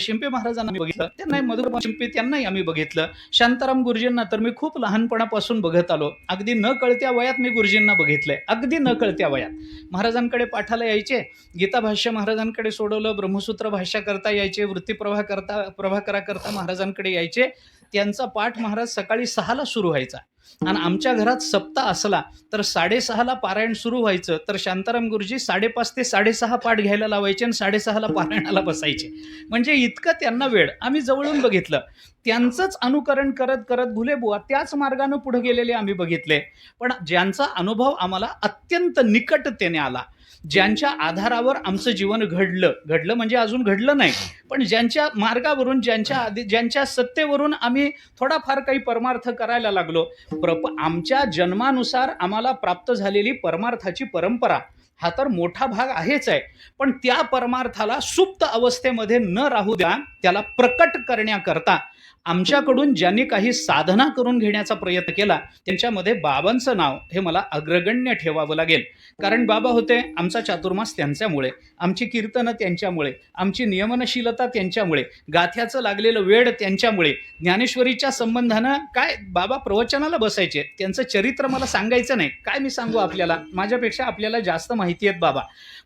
शिंपे महाराजांना बघितलं. त्यांना मधुर शिंपे त्यांनाही आम्ही बघितलं. शांताराम गुरुजींना तर मी खूप लहानपणापासून बघत आलो. अगदी न कळत्या वयात मी गुरुजींना बघितलंय. अगदी न कळत्या वयात. महाराजांकडे पाठाला यायचे गीता भाष्य महाराजांकडे सोडवलं ब्रह्मसूत्र भाष्य करता यायचे वृत्तीप्रभा करता प्रभाकराकरता महाराजांकडे यायचे. त्यांचा पाठ महाराज सकाळी सहाला सुरू व्हायचा. आणि आमच्या घरात सप्ताह असला तर साडेसहाला पारायण सुरू व्हायचं. तर शांताराम गुरुजी साडेपाच ते साडेसहा पाठ घ्यायला लावायचे आणि साडेसहाला पारायणाला बसायचे. म्हणजे इतकं त्यांना वेळ. आम्ही जवळून बघितलं. त्यांचंच अनुकरण करत करत भुलेबुवा त्याच मार्गानं पुढे गेलेले आम्ही बघितले. पण ज्यांचा अनुभव आम्हाला अत्यंत निकटतेने आला. ज्यांच्या आधारावर आमचं जीवन घडलं. घडलं म्हणजे अजून घडलं नाही. पण ज्यांच्या मार्गावरून ज्यांच्या आधी ज्यांच्या सत्तेवरून आम्ही थोडाफार काही परमार्थ करायला लागलो. प्रप आमच्या जन्मानुसार आम्हाला प्राप्त झालेली परमार्थाची परंपरा. हा तर मोठा भाग आहेच आहे. पण त्या परमार्थाला सुप्त अवस्थेमध्ये न राहू द्या त्याला प्रकट करण्याकरता आमच्याकडून ज्यांनी काही साधना करून घेण्याचा प्रयत्न केला त्यांच्यामध्ये बाबांचं नाव हे मला अग्रगण्य ठेवावं लागेल. कारण बाबा होते आमचा चातुर्मास त्यांच्यामुळे आमची कीर्तनं त्यांच्यामुळे आमची नियमनशीलता त्यांच्यामुळे गाथ्याचं लागलेलं वेळ त्यांच्यामुळे ज्ञानेश्वरीच्या संबंधानं काय बाबा प्रवचनाला बसायचे त्यांचं चरित्र मला सांगायचं नाही. काय मी सांगू आपल्याला? माझ्यापेक्षा आपल्याला जास्त माहिती आहेत बाबा.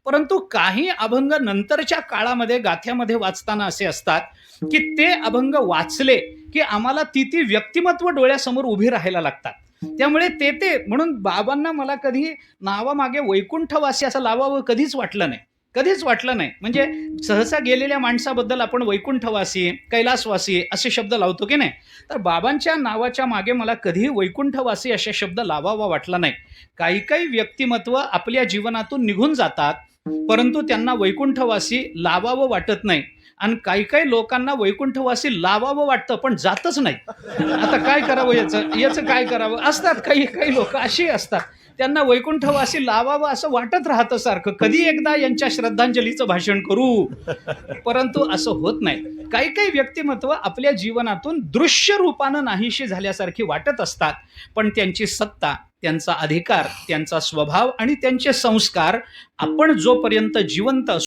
परंतु काही अभंग नंतरच्या काळामध्ये गाथ्यामध्ये वाचताना असे असतात की ते अभंग वाचले की आम्हाला ती ती व्यक्तिमत्व डोळ्यासमोर उभी राहायला लागतात. त्यामुळे ते ते म्हणून बाबांना मला कधी नावामागे वैकुंठवासी असं लावावं कधीच वाटलं नाही. कधीच वाटलं नाही. म्हणजे सहसा गेलेल्या माणसाबद्दल आपण वैकुंठवासी कैलासवासी असे शब्द लावतो की नाही? तर बाबांच्या नावाच्या मागे मला कधीही वैकुंठवासी असे शब्द लावावा वाटला नाही. काही काही व्यक्तिमत्व आपल्या जीवनातून निघून जातात परंतु त्यांना वैकुंठवासी लावावं वाटत नाही. आणि काही काही लोकांना वैकुंठवासी लावावं वाटतं पण जातच नाही. आता काय करावं याचं? याचं काय करावं? असतात काही काही लोक अशी असतात. त्यांना वैकुंठवासी लावावं असं वाटत राहतं सारखं. कधी एकदा यांच्या श्रद्धांजलीचं भाषण करू. परंतु असं होत नाही. काही काही व्यक्तिमत्व आपल्या जीवनातून दृश्य रूपानं नाहीशी झाल्यासारखी वाटत असतात. पण त्यांची सत्ता त्यांचा अधिकार त्यांचा स्वभाव आणि त्यांचे संस्कार आपण जोपर्यंत जिवंत